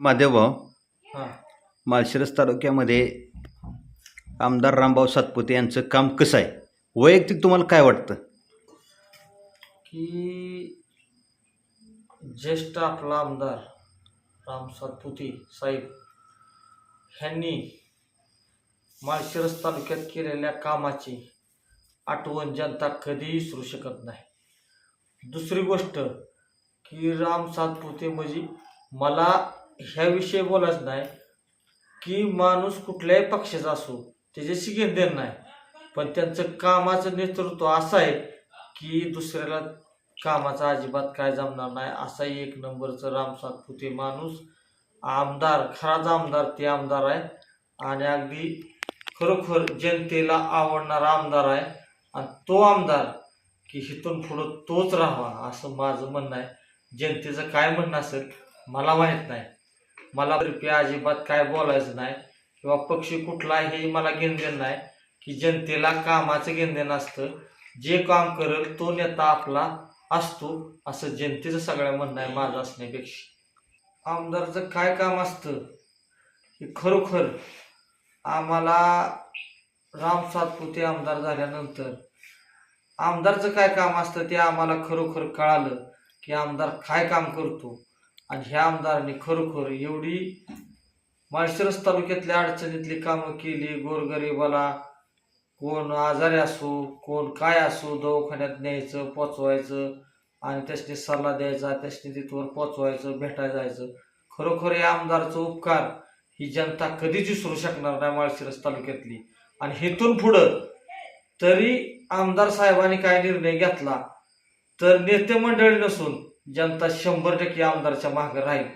महादेवभाऊ हां. माळशिरस तालुक्यामध्ये आमदार रामभाऊ सातपुते यांचं काम कसं आहे? वैयक्तिक तुम्हाला काय वाटतं? की ज्येष्ठ आपला आमदार राम सातपुते साहेब ह्यांनी माळशिरस तालुक्यात केलेल्या कामाची आठवण जनता कधीही विसरू शकत नाही. दुसरी गोष्ट की राम सातपुते म्हणजे मला ह्याविषयी बोलायचं नाही की माणूस कुठल्याही पक्षाचा असो त्याच्याशी घेणदेण नाही. पण त्यांचं कामाचं नेतृत्व असं आहे की दुसऱ्याला कामाचा अजिबात काय जमणार नाही. असा एक नंबरचं राम सातपुते माणूस आमदार खराच आमदार ते आमदार आहे. आणि अगदी खरोखर जनतेला आवडणारा आमदार आहे. आणि तो आमदार की हिथून पुढं तोच राहावा असं माझं म्हणणं आहे. जनतेचं काय म्हणणं असेल मला माहीत नाही. मला रुपया अजिबात काय बोलायचं नाही. किंवा पक्षी कुठलाही मला घेणं नाही. की जनतेला कामाचं घेणं असतं. जे काम करेल तो नेता आपला असतो. असं जनतेचं सगळं म्हणणं आहे माझं असण्यापेक्षा. आमदारचं काय काम असतं? की खरोखर आम्हाला राम सातपुते आमदार झाल्यानंतर आमदारचं काय काम असतं ते आम्हाला खरोखर कळालं. की आमदार काय काम करतो? आणि ह्या आमदारांनी खरोखर एवढी माळशिरस तालुक्यातल्या अडचणीतली कामं केली गोरगरिबाला कोण आजारी असो कोण काय असो दवाखान्यात न्यायचं पोचवायचं आणि त्यासनी सल्ला द्यायचा त्यासनी तिथवर पोचवायचं भेटायला जायचं. खरोखर या आमदारचं उपकार ही जनता कधीच विसरू शकणार नाही माळशिरस तालुक्यातली. आणि हेतून पुढं तरी आमदार साहेबांनी काय निर्णय घेतला तर नेते मंडळी नसून जनता शंभर टक्के आमदारच्या मागे राहील.